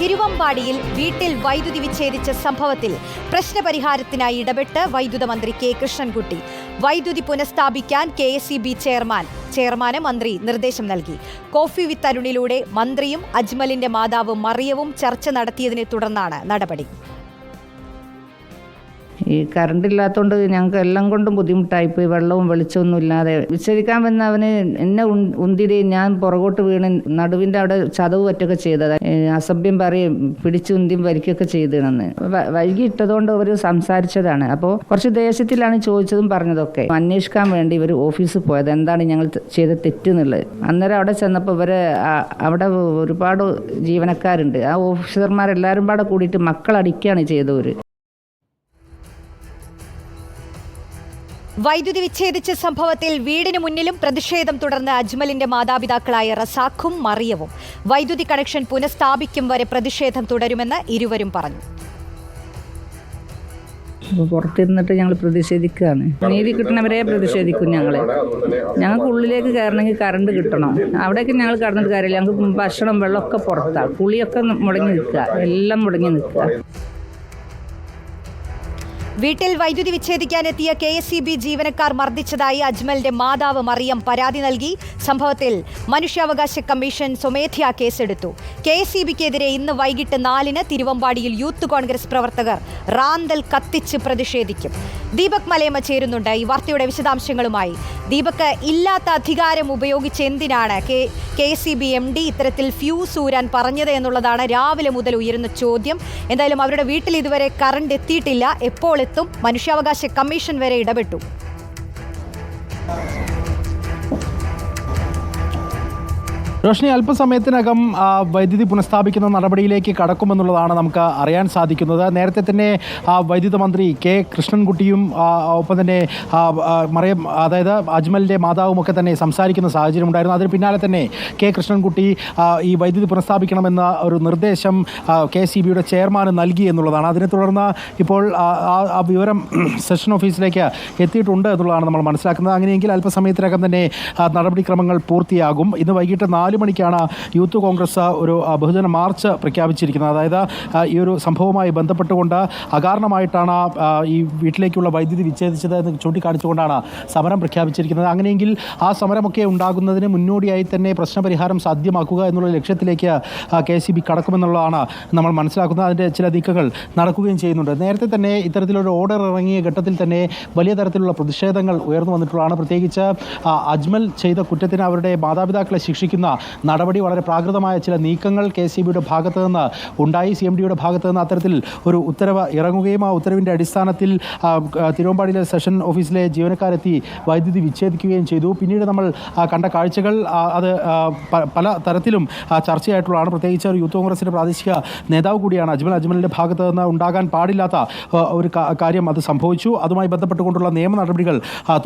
തിരുവമ്പാടിയിൽ വീട്ടിൽ വൈദ്യുതി വിച്ഛേദിച്ച സംഭവത്തിൽ പ്രശ്നപരിഹാരത്തിനായി ഇടപെട്ട് വൈദ്യുത മന്ത്രി കെ കൃഷ്ണൻകുട്ടി. വൈദ്യുതി പുനഃസ്ഥാപിക്കാൻ കെ എസ് ചെയർമാൻ ചെയർമാന് മന്ത്രി നിർദ്ദേശം നൽകി. കോഫി വിത്ത് അരുണിലൂടെ മന്ത്രിയും അജ്മലിന്റെ മാതാവ് മറിയവും ചർച്ച നടത്തിയതിനെ തുടർന്നാണ് നടപടി. ഈ കറണ്ട് ഇല്ലാത്തതുകൊണ്ട് ഞങ്ങൾക്ക് എല്ലാം കൊണ്ടും ബുദ്ധിമുട്ടായിപ്പോയി. വെള്ളവും വെളിച്ചമൊന്നും ഇല്ലാതെ. വിച്ഛേദിക്കാൻ വന്ന അവന് എന്നെ ഉന്തിരി ഞാൻ പുറകോട്ട് വീണ് നടുവിന്റെ അവിടെ ചതവ് പറ്റൊക്കെ ചെയ്തത്. അസഭ്യം പറയും പിടിച്ചു ഉന്തിയും വരിക്കൊക്കെ ചെയ്തിണെന്ന്. വൈകിട്ടതുകൊണ്ട് അവർ സംസാരിച്ചതാണ്. അപ്പോൾ കുറച്ച് ദേശത്തിലാണ് ചോദിച്ചതും പറഞ്ഞതൊക്കെ. അന്വേഷിക്കാൻ വേണ്ടി ഇവർ ഓഫീസിൽ പോയത്. എന്താണ് ഞങ്ങൾ ചെയ്ത തെറ്റെന്നുള്ളത്? അന്നേരം അവിടെ ചെന്നപ്പോൾ ഇവർ അവിടെ ഒരുപാട് ജീവനക്കാരുണ്ട്. ആ ഓഫീസർമാരെല്ലാവരും പാടെ കൂടിയിട്ട് മക്കളടിക്കുകയാണ് ചെയ്തവർ വൈദ്യുതി വിച്ഛേദിച്ച സംഭവത്തിൽ വീടിന് മുന്നിലും പ്രതിഷേധം തുടർന്ന് അജ്മലിന്റെ മാതാപിതാക്കളായ റസാഖും മറിയവും വൈദ്യുതി കണക്ഷൻ പുനഃസ്ഥാപിക്കും വരെ പ്രതിഷേധം തുടരുമെന്ന് ഇരുവരും പറഞ്ഞു. പുറത്തിരുന്നിട്ട് ഞങ്ങൾ പ്രതിഷേധിക്കുകയാണ് നീതി കിട്ടണവരെ പ്രതിഷേധിക്കും ഞങ്ങൾ ഞങ്ങൾക്ക് ഉള്ളിലേക്ക് കയറണമെങ്കിൽ കറണ്ട് കിട്ടണം. അവിടേക്ക് ഞങ്ങൾ കടന്നിട്ട് കാര്യമില്ല. ഞങ്ങൾക്ക് ഭക്ഷണം വെള്ളമൊക്കെ പുറത്താണ് കുളിയൊക്കെ മുടങ്ങി നിൽക്കുക. എല്ലാം മുടങ്ങി നിൽക്കുക. വീട്ടിൽ വൈദ്യുതി വിച്ഛേദിക്കാനെത്തിയ കെ എസ് ബി ജീവനക്കാർ മർദ്ദിച്ചതായി അജ്മലിന്റെ മാതാവ് മറിയം പരാതി നൽകി. സംഭവത്തിൽ മനുഷ്യാവകാശ കമ്മീഷൻ സ്വമേധ്യാ കേസെടുത്തു. കെ എസ് ബിക്കെതിരെ ഇന്ന് വൈകിട്ട് നാലിന് തിരുവമ്പാടിയിൽ യൂത്ത് കോൺഗ്രസ് പ്രവർത്തകർ റാന്തൽ കത്തിച്ച് പ്രതിഷേധിക്കും. ദീപക് മലയമ്മ ചേരുന്നുണ്ട് ഈ വാർത്തയുടെ വിശദാംശങ്ങളുമായി. ദീപക് ഇല്ലാത്ത അധികാരം ഉപയോഗിച്ച് എന്തിനാണ് K K C B M D ഇത്തരത്തിൽ ഫ്യൂസ് ഊരാൻ പറഞ്ഞത് എന്നുള്ളതാണ് രാവിലെ മുതൽ ഉയരുന്ന ചോദ്യം. എന്തായാലും അവരുടെ വീട്ടിൽ ഇതുവരെ കറണ്ട് എത്തിയിട്ടില്ല. എപ്പോൾ എത്തും മനുഷ്യാവകാശ കമ്മീഷൻ വരെ ഇടപെട്ടു. റോഷ്നി അല്പസമയത്തിനകം വൈദ്യുതി പുനഃസ്ഥാപിക്കുന്ന നടപടിയിലേക്ക് കടക്കുമെന്നുള്ളതാണ് നമുക്ക് അറിയാൻ സാധിക്കുന്നത്. നേരത്തെ തന്നെ വൈദ്യുത മന്ത്രി കെ കൃഷ്ണൻകുട്ടിയും ഒപ്പം തന്നെ മറിയം അതായത് അജ്മലിന്റെ മാതാവും ഒക്കെ തന്നെ സംസാരിക്കുന്ന സാഹചര്യം ഉണ്ടായിരുന്നു. അതിന് പിന്നാലെ തന്നെ കെ കൃഷ്ണൻകുട്ടി ഈ വൈദ്യുതി പുനഃസ്ഥാപിക്കണമെന്ന ഒരു നിർദ്ദേശം കെ സി ബിയുടെ ചെയർമാന് നൽകി എന്നുള്ളതാണ്. അതിനെ തുടർന്ന് ഇപ്പോൾ ആ വിവരം സെഷൻ ഓഫീസിലേക്ക് എത്തിയിട്ടുണ്ട് എന്നുള്ളതാണ് നമ്മൾ മനസ്സിലാക്കുന്നത്. അങ്ങനെയെങ്കിൽ അല്പസമയത്തിനകം തന്നെ നടപടിക്രമങ്ങൾ പൂർത്തിയാകും. ഇന്ന് വൈകിട്ട് നാല് മണിക്കാണ് യൂത്ത് കോൺഗ്രസ് ഒരു ബഹുജന മാർച്ച് പ്രഖ്യാപിച്ചിരിക്കുന്നത്. അതായത് ഈ ഒരു സംഭവവുമായി ബന്ധപ്പെട്ടുകൊണ്ട് അകാരണമായിട്ടാണ് ഈ വീട്ടിലേക്കുള്ള വൈദ്യുതി വിച്ഛേദിച്ചത് എന്ന് ചൂണ്ടിക്കാണിച്ചുകൊണ്ടാണ് സമരം പ്രഖ്യാപിച്ചിരിക്കുന്നത്. അങ്ങനെയെങ്കിൽ ആ സമരമൊക്കെ ഉണ്ടാകുന്നതിന് മുന്നോടിയായി തന്നെ പ്രശ്നപരിഹാരം സാധ്യമാക്കുക എന്നുള്ള ലക്ഷ്യത്തിലേക്ക് കെ സി ബി കടക്കുമെന്നുള്ളതാണ് നമ്മൾ മനസ്സിലാക്കുന്നത്. അതിന്റെ ചില നീക്കങ്ങൾ നടക്കുകയും ചെയ്യുന്നുണ്ട്. നേരത്തെ തന്നെ ഇത്തരത്തിലൊരു ഓർഡർ ഇറങ്ങിയ ഘട്ടത്തിൽ തന്നെ വലിയ തരത്തിലുള്ള പ്രതിഷേധങ്ങൾ ഉയർന്നു വന്നിട്ടുള്ളതാണ്. പ്രത്യേകിച്ച് അജ്മൽ ചെയ്ത കുറ്റത്തിന് അവരുടെ മാതാപിതാക്കളെ ശിക്ഷിക്കുന്ന നടപടി വളരെ പ്രാകൃതമായ ചില നീക്കങ്ങൾ കെ സി ബിയുടെ ഭാഗത്ത് നിന്ന് ഉണ്ടായി. സി എം ഡിയുടെ ഭാഗത്ത് നിന്ന് അത്തരത്തിൽ ഒരു ഉത്തരവ് ഇറങ്ങുകയും ആ ഉത്തരവിന്റെ അടിസ്ഥാനത്തിൽ തിരുവമ്പാടിയിലെ സെഷൻ ഓഫീസിലെ ജീവനക്കാരെത്തി വൈദ്യുതി വിച്ഛേദിക്കുകയും ചെയ്തു. പിന്നീട് നമ്മൾ കണ്ട കാഴ്ചകൾ അത് പല തരത്തിലും ചർച്ചയായിട്ടുള്ളതാണ്. പ്രത്യേകിച്ച് ഒരു യൂത്ത് കോൺഗ്രസിന്റെ പ്രാദേശിക നേതാവ് കൂടിയാണ് അജ്മൽ. അജ്മലിന്റെ ഭാഗത്ത് നിന്ന് ഉണ്ടാകാൻ പാടില്ലാത്ത ഒരു കാര്യം അത് സംഭവിച്ചു. അതുമായി ബന്ധപ്പെട്ടുകൊണ്ടുള്ള നിയമ നടപടികൾ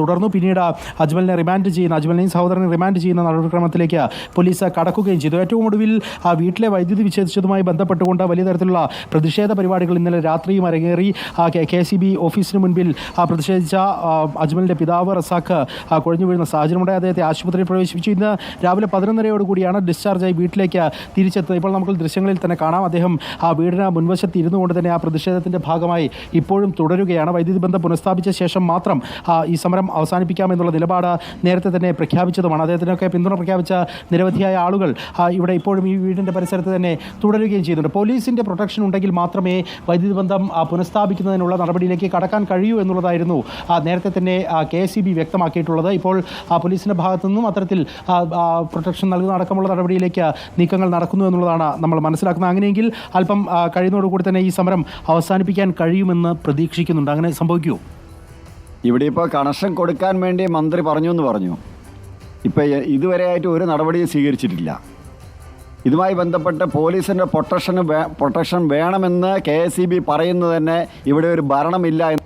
തുടർന്നു. പിന്നീട് അജ്മലിനെ റിമാൻഡ് ചെയ്യുന്ന അജ്മലിനെയും സഹോദരനെ റിമാൻഡ് ചെയ്യുന്ന നടപടിക്രമത്തിലേക്ക് പോലീസ് കടക്കുകയും ചെയ്തു. ഏറ്റവും ഒടുവിൽ ആ വീട്ടിലെ വൈദ്യുതി വിച്ഛേദിച്ചതുമായി ബന്ധപ്പെട്ടുകൊണ്ട് വലിയ തരത്തിലുള്ള പ്രതിഷേധ പരിപാടികൾ ഇന്നലെ രാത്രിയും അരങ്ങേറി. കെ സി ബി ഓഫീസിന് മുൻപിൽ പ്രതിഷേധിച്ച അജ്മലിന്റെ പിതാവ് റസാഖ് കുഴഞ്ഞു വീഴുന്ന സാഹചര്യമുണ്ടായി. അദ്ദേഹത്തെ ആശുപത്രിയിൽ പ്രവേശിപ്പിച്ചു. ഇന്ന് രാവിലെ പതിനൊന്നരയോട് കൂടിയാണ് ഡിസ്ചാർജായി വീട്ടിലേക്ക് തിരിച്ചെത്തുന്നത്. ഇപ്പോൾ നമുക്ക് ദൃശ്യങ്ങളിൽ തന്നെ കാണാം. അദ്ദേഹം ആ വീടിന് മുൻവശത്ത് ഇരുന്നു കൊണ്ട് തന്നെ ആ പ്രതിഷേധത്തിന്റെ ഭാഗമായി ഇപ്പോഴും തുടരുകയാണ്. വൈദ്യുതി ബന്ധം പുനഃസ്ഥാപിച്ച ശേഷം മാത്രം ഈ സമരം അവസാനിപ്പിക്കാമെന്നുള്ള നിലപാട് നേരത്തെ തന്നെ പ്രഖ്യാപിച്ചതുമാണ്. അദ്ദേഹത്തിനൊക്കെ പിന്തുണ പ്രഖ്യാപിച്ച നിരവധിയായ ആളുകൾ ഇവിടെ ഇപ്പോഴും ഈ വീടിന്റെ പരിസരത്ത് തന്നെ തുടരുകയും ചെയ്യുന്നുണ്ട്. പോലീസിന്റെ പ്രൊട്ടക്ഷൻ ഉണ്ടെങ്കിൽ മാത്രമേ വൈദ്യുതി ബന്ധം പുനഃസ്ഥാപിക്കുന്നതിനുള്ള നടപടിയിലേക്ക് കടക്കാൻ കഴിയൂ എന്നുള്ളതായിരുന്നു നേരത്തെ തന്നെ കെ എസ് വ്യക്തമാക്കിയിട്ടുള്ളത്. ഇപ്പോൾ പോലീസിന്റെ ഭാഗത്തു നിന്നും അത്തരത്തിൽ പ്രൊട്ടക്ഷൻ നൽകുന്ന അടക്കമുള്ള നടപടിയിലേക്ക് നീക്കങ്ങൾ നടക്കുന്നു എന്നുള്ളതാണ് നമ്മൾ മനസ്സിലാക്കുന്നത്. അങ്ങനെയെങ്കിൽ അല്പം കഴിയുന്നതോടുകൂടി തന്നെ ഈ സമരം അവസാനിപ്പിക്കാൻ കഴിയുമെന്ന് പ്രതീക്ഷിക്കുന്നുണ്ട്. അങ്ങനെ സംഭവിക്കൂ ഇവിടെ ഇപ്പോൾ കണക്ഷൻ കൊടുക്കാൻ വേണ്ടി മന്ത്രി പറഞ്ഞു എന്ന് പറഞ്ഞു. ഇപ്പോൾ ഇതുവരെയായിട്ട് ഒരു നടപടിയും സ്വീകരിച്ചിട്ടില്ല. ഇതുമായി ബന്ധപ്പെട്ട് പോലീസിന്റെ പ്രൊട്ടക്ഷന് പ്രൊട്ടക്ഷൻ വേണമെന്ന് കെ എസ് ഇ ബി പറയുന്നത് തന്നെ ഇവിടെ ഒരു ഭരണമില്ല എന്ന്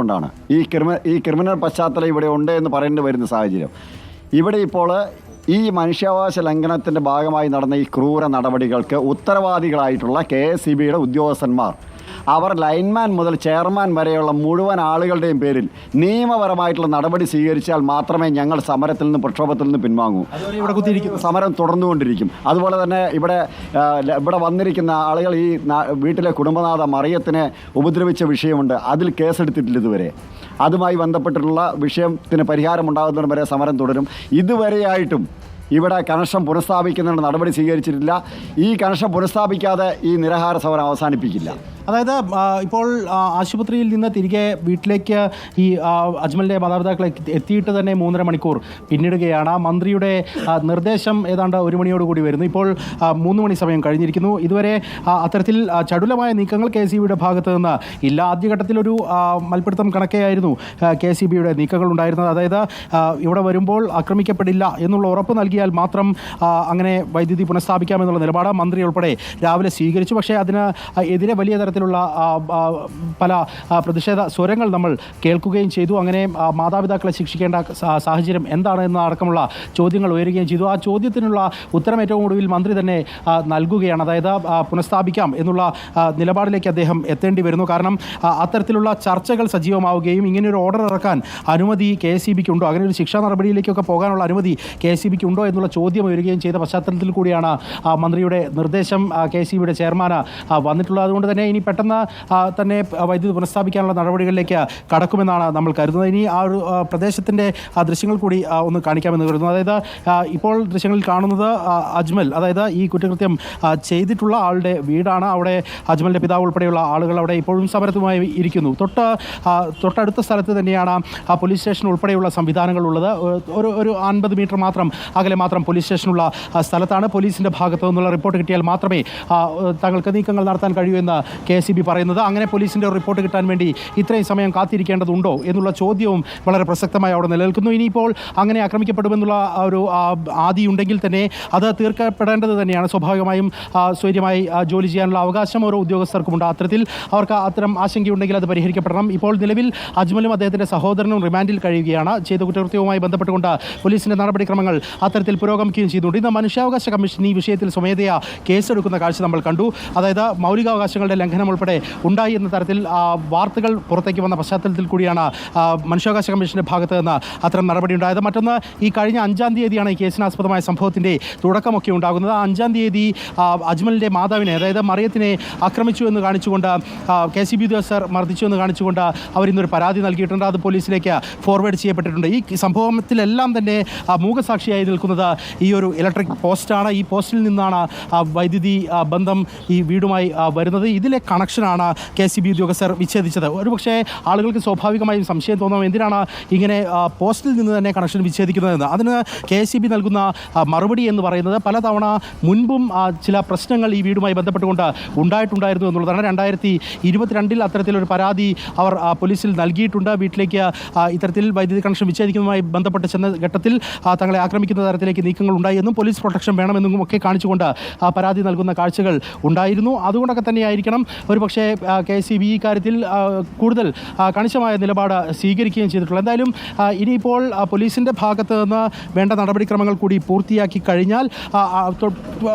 കൊണ്ടാണ്. ഈ ക്രിമി ഈ ക്രിമിനൽ പശ്ചാത്തലം ഇവിടെ ഉണ്ട് എന്ന് പറയേണ്ടി വരുന്ന സാഹചര്യം. ഇവിടെ ഇപ്പോൾ ഈ മനുഷ്യാവകാശ ലംഘനത്തിന്റെ ഭാഗമായി നടന്ന ഈ ക്രൂര നടപടികൾക്ക് ഉത്തരവാദികളായിട്ടുള്ള കെ എസ് ഇ ബിയുടെ ഉദ്യോഗസ്ഥന്മാർ അവർ ലൈൻമാൻ മുതൽ ചെയർമാൻ വരെയുള്ള മുഴുവൻ ആളുകളുടെയും പേരിൽ നിയമപരമായിട്ടുള്ള നടപടി സ്വീകരിച്ചാൽ മാത്രമേ ഞങ്ങൾ സമരത്തിൽ നിന്ന് പ്രക്ഷോഭത്തിൽ നിന്ന് പിൻവാങ്ങൂ. സമരം തുടർന്നുകൊണ്ടിരിക്കും. അതുപോലെ തന്നെ ഇവിടെ ഇവിടെ വന്നിരിക്കുന്ന ആളുകൾ ഈ വീട്ടിലെ കുടുംബനാഥ മറിയത്തിനെ ഉപദ്രവിച്ച വിഷയമുണ്ട്. അതിൽ കേസെടുത്തിട്ടില്ല ഇതുവരെ. അതുമായി ബന്ധപ്പെട്ടിട്ടുള്ള വിഷയത്തിന് പരിഹാരം ഉണ്ടാകുന്നതിന് വരെ സമരം തുടരും. ഇതുവരെയായിട്ടും ഇവിടെ കണക്ഷൻ പുനഃസ്ഥാപിക്കുന്നതിന് നടപടി സ്വീകരിച്ചിട്ടില്ല. ഈ കണക്ഷൻ പുനഃസ്ഥാപിക്കാതെ ഈ നിരാഹാര സമരം അവസാനിപ്പിക്കില്ല. അതായത് ഇപ്പോൾ ആശുപത്രിയിൽ നിന്ന് തിരികെ വീട്ടിലേക്ക് ഈ അജ്മലിന്റെ മാതാപിതാക്കൾ എത്തി- എത്തിയിട്ട് തന്നെ മൂന്നര മണിക്കൂർ പിന്നിടുകയാണ്. മന്ത്രിയുടെ നിർദ്ദേശം ഏതാണ്ട് ഒരു മണിയോട് കൂടി വരുന്നു. ഇപ്പോൾ മൂന്ന് മണി സമയം കഴിഞ്ഞിരിക്കുന്നു. ഇതുവരെ അത്തരത്തിൽ ചടുലമായ നീക്കങ്ങൾ കെ സി ബിയുടെ ഭാഗത്ത് നിന്ന് ഇല്ല. ആദ്യഘട്ടത്തിലൊരു ഒരു മൽപ്പിടുത്തം കണക്കെയായിരുന്നു കെ സി ബിയുടെ നീക്കങ്ങൾ ഉണ്ടായിരുന്നത്. അതായത് ഇവിടെ വരുമ്പോൾ ആക്രമിക്കപ്പെടില്ല എന്നുള്ള ഉറപ്പ് നൽകിയാൽ മാത്രം അങ്ങനെ വൈദ്യുതി പുനഃസ്ഥാപിക്കാമെന്നുള്ള നിലപാട് മന്ത്രി ഉൾപ്പെടെ രാവിലെ സ്വീകരിച്ചു. പക്ഷേ അതിന് എതിരെ വലിയ തരത്തിലുള്ള പല പ്രതിഷേധ സ്വരങ്ങൾ നമ്മൾ കേൾക്കുകയും ചെയ്തു. അങ്ങനെ മാതാപിതാക്കളെ ശിക്ഷിക്കേണ്ട സാഹചര്യം എന്താണ് എന്നതടക്കമുള്ള ചോദ്യങ്ങൾ ഉയരുകയും ചെയ്തു. ആ ചോദ്യത്തിനുള്ള ഉത്തരം ഏറ്റവും ഒടുവിൽ മന്ത്രി തന്നെ നൽകുകയാണ്. അതായത് പുനഃസ്ഥാപിക്കാം എന്നുള്ള നിലപാടിലേക്ക് അദ്ദേഹം എത്തേണ്ടി വരുന്നു. കാരണം അത്തരത്തിലുള്ള ചർച്ചകൾ സജീവമാവുകയും ഇങ്ങനെയൊരു ഓർഡർ ഇറക്കാൻ അനുമതി കെ എസ് സി ബിക്ക് ഉണ്ടോ അങ്ങനെ ഒരു ശിക്ഷാ നടപടിയിലേക്കൊക്കെ പോകാനുള്ള അനുമതി കെ എസ് സി ബിക്ക് ഉണ്ടോ എന്നുള്ള ചോദ്യം ഉയരുകയും ചെയ്ത പശ്ചാത്തലത്തിൽ കൂടിയാണ് മന്ത്രിയുടെ നിർദ്ദേശം കെ എസ് സി ബിയുടെ ചെയർമാന് വന്നിട്ടുള്ളത്. അതുകൊണ്ട് തന്നെ ഇനി പെട്ടെന്ന് തന്നെ വൈദ്യുതി പുനഃസ്ഥാപിക്കാനുള്ള നടപടികളിലേക്ക് കടക്കുമെന്നാണ് നമ്മൾ കരുതുന്നത്. ഇനി ആ ഒരു പ്രദേശത്തിന്റെ ദൃശ്യങ്ങൾ കൂടി ഒന്ന് കാണിക്കാമെന്ന് കരുതുന്നു. അതായത് ഇപ്പോൾ ദൃശ്യങ്ങളിൽ കാണുന്നത് അജ്മൽ അതായത് ഈ കുറ്റകൃത്യം ചെയ്തിട്ടുള്ള ആളുടെ വീടാണ്. അവിടെ അജ്മലിന്റെ പിതാവ് ഉൾപ്പെടെയുള്ള ആളുകൾ അവിടെ ഇപ്പോഴും സമരത്തുമായി ഇരിക്കുന്നു. തൊട്ട് തൊട്ടടുത്ത സ്ഥലത്ത് തന്നെയാണ് ആ പോലീസ് സ്റ്റേഷൻ ഉൾപ്പെടെയുള്ള സംവിധാനങ്ങളുള്ളത് ഒരു ഒരു അൻപത് മീറ്റർ മാത്രം അകലെ മാത്രം പോലീസ് സ്റ്റേഷനുള്ള സ്ഥലത്താണ് പോലീസിന്റെ ഭാഗത്തു നിന്നുള്ള റിപ്പോർട്ട് കിട്ടിയാൽ മാത്രമേ തങ്ങൾക്ക് നീക്കങ്ങൾ നടത്താൻ കഴിയൂ എന്ന് കെ എസ് ബി പറയുന്നത്. അങ്ങനെ പോലീസിന്റെ റിപ്പോർട്ട് കിട്ടാൻ വേണ്ടി ഇത്രയും സമയം കാത്തിരിക്കേണ്ടതുണ്ടോ എന്നുള്ള ചോദ്യവും വളരെ പ്രസക്തമായി അവിടെ നിലനിൽക്കുന്നു. ഇനിയിപ്പോൾ അങ്ങനെ ആക്രമിക്കപ്പെടുമെന്നുള്ള ഒരു ആദി ഉണ്ടെങ്കിൽ തന്നെ അത് തീർക്കപ്പെടേണ്ടത് തന്നെയാണ്. സ്വാഭാവികമായും സ്വൈര്യമായി ജോലി ചെയ്യാനുള്ള അവകാശം ഓരോ ഉദ്യോഗസ്ഥർക്കുമുണ്ട് അത്തരത്തിൽ അവർക്ക് അത്തരം ആശങ്കയുണ്ടെങ്കിൽ അത് പരിഹരിക്കപ്പെടണം. ഇപ്പോൾ നിലവിൽ അജ്മലും അദ്ദേഹത്തിന്റെ സഹോദരനും റിമാൻഡിൽ കഴിയുകയാണ്. ചെയ്ത കുറ്റകൃത്യവുമായി ബന്ധപ്പെട്ടുകൊണ്ട് പോലീസിന്റെ നടപടിക്രമങ്ങൾ അത്തരത്തിൽ പുരോഗമിക്കുകയും ചെയ്തുകൊണ്ട് ഇന്ന് മനുഷ്യാവകാശ കമ്മീഷൻ ഈ വിഷയത്തിൽ സ്വമേധയാ കേസെടുക്കുന്ന കാഴ്ച നമ്മൾ കണ്ടു. അതായത് മൗലികാവകാശങ്ങളുടെ ലംഘനം ഉൾപ്പെടെ ഉണ്ടായി എന്ന തരത്തിൽ വാർത്തകൾ പുറത്തേക്ക് വന്ന പശ്ചാത്തലത്തിൽ കൂടിയാണ് മനുഷ്യാവകാശ കമ്മീഷന്റെ ഭാഗത്ത് നിന്ന് അത്തരം നടപടി ഉണ്ടായത്. മറ്റൊന്ന് ഈ കഴിഞ്ഞ അഞ്ചാം തീയതിയാണ് ഈ കേസിനാസ്പദമായ സംഭവത്തിന്റെ തുടക്കമൊക്കെ ഉണ്ടാകുന്നത്. അഞ്ചാം തീയതി അജ്മലിന്റെ മാതാവിനെ അതായത് മറിയത്തിനെ ആക്രമിച്ചു എന്ന് കാണിച്ചുകൊണ്ട് കെ സി ബി ഉദ്യോഗസ്ഥർ മർദ്ദിച്ചു എന്ന് കാണിച്ചുകൊണ്ട് അവർ ഇന്നൊരു പരാതി നൽകിയിട്ടുണ്ട്. അത് പോലീസിലേക്ക് ഫോർവേഡ് ചെയ്യപ്പെട്ടിട്ടുണ്ട്. ഈ സംഭവത്തിലെല്ലാം തന്നെ മൂകസാക്ഷിയായി നിൽക്കുന്നത് ഈ ഒരു ഇലക്ട്രിക് പോസ്റ്റാണ്. ഈ പോസ്റ്റിൽ നിന്നാണ് വൈദ്യുതി ബന്ധം ഈ വീടുമായി വരുന്നത്. ഇതിലെ കണക്ഷനാണ് കെ സി ബി ഉദ്യോഗസ്ഥർ വിച്ഛേദിച്ചത്. ഒരുപക്ഷേ ആളുകൾക്ക് സ്വാഭാവികമായും സംശയം തോന്നാം. എന്തിനാണ് ഇങ്ങനെ പോസ്റ്റിൽ നിന്ന് തന്നെ കണക്ഷൻ വിച്ഛേദിക്കുന്നതെന്ന്? അതിന് കെ എസ് ബി നൽകുന്ന മറുപടി എന്ന് പറയുന്നത് പലതവണ മുൻപും ചില പ്രശ്നങ്ങൾ ഈ വീടുമായി ബന്ധപ്പെട്ടുകൊണ്ട് ഉണ്ടായിട്ടുണ്ടായിരുന്നു എന്നുള്ളതാണ്. രണ്ടായിരത്തി ഇരുപത്തിരണ്ടിൽ അത്തരത്തിലൊരു പരാതി അവർ പോലീസിൽ നൽകിയിട്ടുണ്ട്. വീട്ടിലേക്ക് ഇത്തരത്തിൽ വൈദ്യുതി കണക്ഷൻ വിച്ഛേദിക്കുന്നതുമായി ബന്ധപ്പെട്ട് ചെന്ന ഘട്ടത്തിൽ തങ്ങളെ ആക്രമിക്കുന്ന തരത്തിലേക്ക് നീക്കങ്ങൾ ഉണ്ടായി എന്നും പോലീസ് പ്രൊട്ടക്ഷൻ വേണമെന്നും ഒക്കെ കാണിച്ചുകൊണ്ട് പരാതി നൽകുന്ന കാഴ്ചകൾ ഉണ്ടായിരുന്നു. അതുകൊണ്ടൊക്കെ തന്നെയായിരിക്കണം ഒരുപക്ഷേ കെ സി ബി ഇക്കാര്യത്തിൽ കാര്യത്തിൽ കൂടുതൽ കണിശമായ നിലപാട് സ്വീകരിക്കുകയും ചെയ്തിട്ടുള്ളത് എന്തായാലും ഇനിയിപ്പോൾ പോലീസിന്റെ ഭാഗത്ത് നിന്ന് വേണ്ട നടപടിക്രമങ്ങൾ കൂടി പൂർത്തിയാക്കി കഴിഞ്ഞാൽ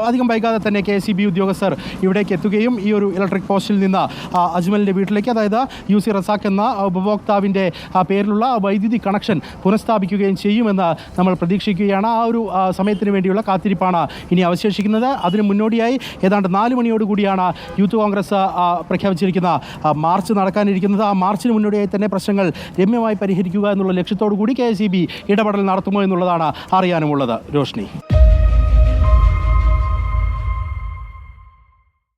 അധികം വൈകാതെ തന്നെ കെ സി ബി ഉദ്യോഗസ്ഥർ ഇവിടേക്ക് എത്തുകയും ഈ ഒരു ഇലക്ട്രിക് പോസ്റ്റിൽ നിന്ന് അജ്മലിന്റെ വീട്ടിലേക്ക് അതായത് യു സി റസാഖ് എന്ന ഉപഭോക്താവിന്റെ പേരിലുള്ള വൈദ്യുതി കണക്ഷൻ പുനഃസ്ഥാപിക്കുകയും ചെയ്യുമെന്ന് നമ്മൾ പ്രതീക്ഷിക്കുകയാണ്. ആ ഒരു സമയത്തിന് വേണ്ടിയുള്ള കാത്തിരിപ്പാണ് ഇനി അവശേഷിക്കുന്നത്. അതിന് മുന്നോടിയായി ഏതാണ്ട് നാല് മണിയോടുകൂടിയാണ് യൂത്ത് കോൺഗ്രസ് പ്രഖ്യാപിച്ചിരിക്കുന്ന മാർച്ച് നടക്കാനിരിക്കുന്നത്. ആ മാർച്ചിന് മുന്നോടിയായി തന്നെ പ്രശ്നങ്ങൾ രമ്യമായി പരിഹരിക്കുക എന്നുള്ള ലക്ഷ്യത്തോടു കൂടി കെ എസ് ഇടപെടൽ നടത്തുമോ എന്നുള്ളതാണ് അറിയാനുമുള്ളത്. രോഷ്നി.